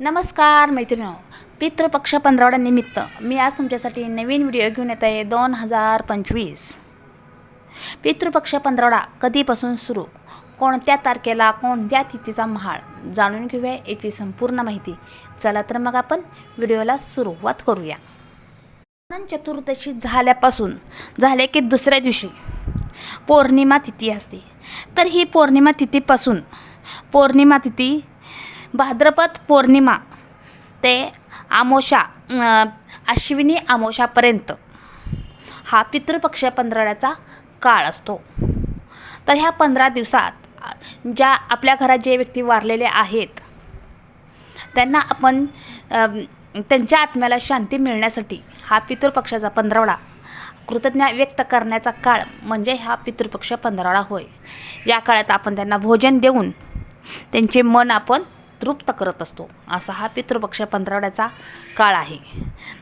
नमस्कार मैत्रिणी पितृपक्ष पंधरवड्यानिमित्त मी आज तुमच्यासाठी नवीन व्हिडिओ घेऊन येत आहे दोन हजार पंचवीस. पितृपक्ष पंधरवडा कधीपासून सुरू? कोणत्या तारखेला कोणत्या तिथीचा महाळ? जाणून घेऊया याची संपूर्ण माहिती. चला तर मग आपण व्हिडिओला सुरुवात करूया. अनंत चतुर्दशी झाल्यापासून झाले की दुसऱ्या दिवशी. पौर्णिमा तिथी असते. तर ही पौर्णिमा तिथीपासून पौर्णिमा तिथी भाद्रपद पौर्णिमा ते आमोशा अश्विनी आमोशापर्यंत. हा पितृपक्ष पंधराड्याचा काळ असतो. तर ह्या पंधरा दिवसात ज्या आपल्या घरात जे व्यक्ती वारलेले आहेत त्यांना आपण त्यांच्या आत्म्याला शांती मिळण्यासाठी हा पितृपक्षाचा पंधरावडा कृतज्ञ व्यक्त करण्याचा काळ म्हणजे हा पितृपक्ष पंधरावडा होय. या काळात आपण त्यांना भोजन देऊन त्यांचे मन आपण तृप्त करत असतो. असा हा पितृपक्ष पंधरवड्याचा काळ आहे.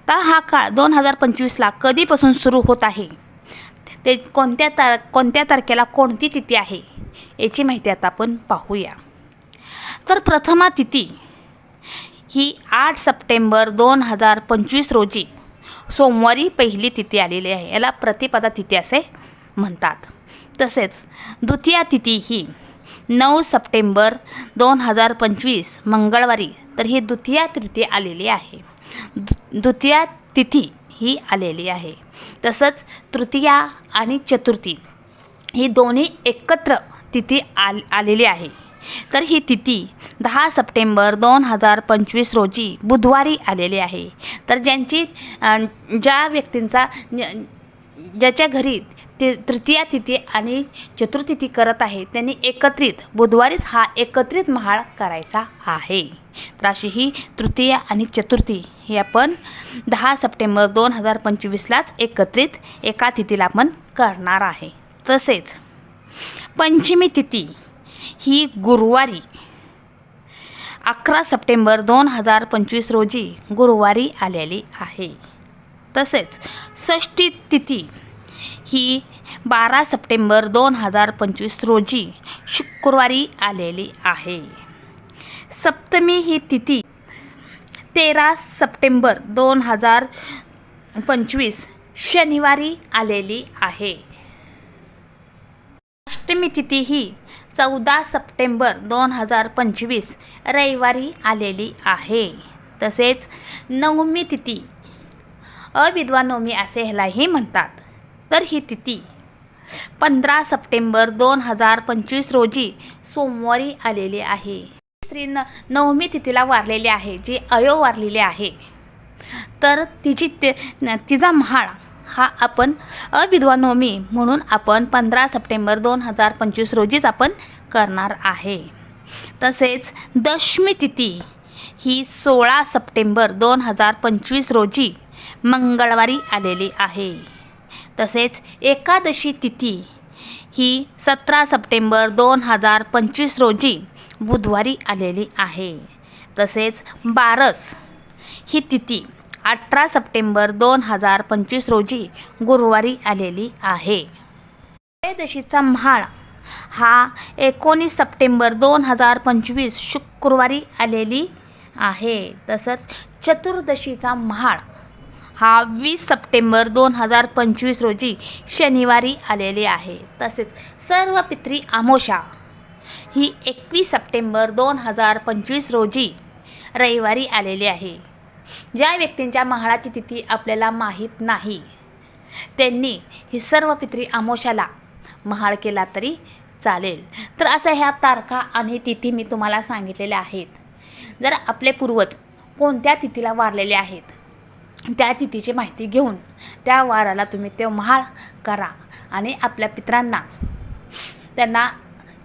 तर हा काळ दोन हजार पंचवीसला कधीपासून सुरू होत आहे? ते कोणत्या तार कोणत्या तारखेला कोणती तिथी आहे? याची माहिती आता आपण पाहूया. तर प्रथमा तिथी ही आठ सप्टेंबर दोन हजार पंचवीस रोजी सोमवारी पहिली तिथी आलेली आहे. याला प्रतिपदा तिथी असे म्हणतात. तसेच द्वितीया तिथी ही नऊ सप्टेंबर दोन हजार पंचवीस मंगळवारी. तर ही द्वितीया तिथी आलेली आहे. द्वितीया तिथी ही आलेली आहे. तसंच तृतीया आणि चतुर्थी ही दोन्ही एकत्र तिथी आल आलेली आहे. तर ही तिथी दहा सप्टेंबर दोन हजार पंचवीस रोजी बुधवारी आलेली आहे. तर ज्यांची ज्या व्यक्तींचा ज्याच्या घरी ते तृतीया तिथी आणि चतुर्थिथी करत आहे त्यांनी एकत्रित बुधवारीच हा एकत्रित महाळ करायचा आहे. तर अशी ही तृतीया आणि चतुर्थी ही आपण दहा सप्टेंबर दोन हजार पंचवीसलाच एकत्रित एका तिथीला आपण करणार आहे. तसेच पंचमी तिथी ही गुरुवारी अकरा सप्टेंबर दोन हजार पंचवीस रोजी गुरुवारी आलेली आहे. तसेच षष्ठी तिथी ही बारा सप्टेंबर दोन हजार पंचवीस रोजी शुक्रवारी आलेली आहे. सप्तमी ही तिथी तेरा सप्टेंबर दोन हजार पंचवीस शनिवारी आलेली आहे. अष्टमी तिथी ही चौदा सप्टेंबर दोन हजार पंचवीस रविवारी आलेली आहे. तसेच नवमी तिथी अविद्वा नवमी असे ह्यालाही म्हणतात. तर ही तिथी. पंधरा सप्टेंबर दोन हजार पंचवीस रोजी सोमवारी आलेली आहे. स्त्री न नवमी तिथीला वारलेली आहे जी अयो वारलेली आहे. तर तिची ते तिचा महाळ हा आपण अविधवा नवमी म्हणून आपण पंधरा सप्टेंबर दोन हजार पंचवीस रोजीच आपण करणार आहे. तसेच दशमी तिथी ही सोळा सप्टेंबर दोन हजार पंचवीस रोजी मंगळवारी आलेली आहे. तसेच एकादशी तिथी ही सतरा सप्टेंबर दोन हजार पंचवीस रोजी बुधवारी आलेली आहे. तसेच बारस ही तिथी अठरा सप्टेंबर दोन हजार पंचवीस रोजी गुरुवारी आलेली आहे. त्रयोदशीचा म्हाळ हा एकोणीस सप्टेंबर दोन हजार पंचवीस शुक्रवारी आलेली आहे. तसंच चतुर्दशीचा म्हाळ हा वीस सप्टेंबर दोन हजार पंचवीस रोजी शनिवारी आलेली आहे. तसेच सर्व पित्री आमोशा ही एकवीस सप्टेंबर दोन हजार पंचवीस रोजी रविवारी आलेली आहे. ज्या व्यक्तींच्या महाळाची तिथी आपल्याला माहीत नाही त्यांनी ही सर्व पित्री आमोशाला महाळ केला तरी चालेल. तर अशा ह्या तारखा आणि तिथी मी तुम्हाला सांगितलेल्या आहेत. जर आपले पूर्वज कोणत्या तिथीला वारलेले आहेत? त्या तिथीची माहिती घेऊन त्या वाराला तुम्ही ते महाळ करा. आणि आपल्या पित्रांना त्यांना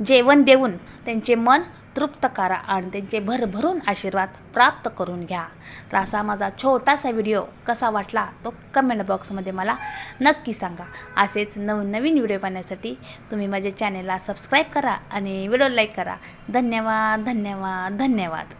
जेवण देऊन त्यांचे मन तृप्त करा आणि त्यांचे भरभरून आशीर्वाद प्राप्त करून घ्या. तर असा माझा छोटासा व्हिडिओ कसा वाटला तो कमेंट बॉक्समध्ये मला नक्की सांगा. असेच नवनवीन व्हिडिओ पाहण्यासाठी तुम्ही माझ्या चॅनेलला सबस्क्राईब करा आणि व्हिडिओ लाईक करा. धन्यवाद धन्यवाद धन्यवाद.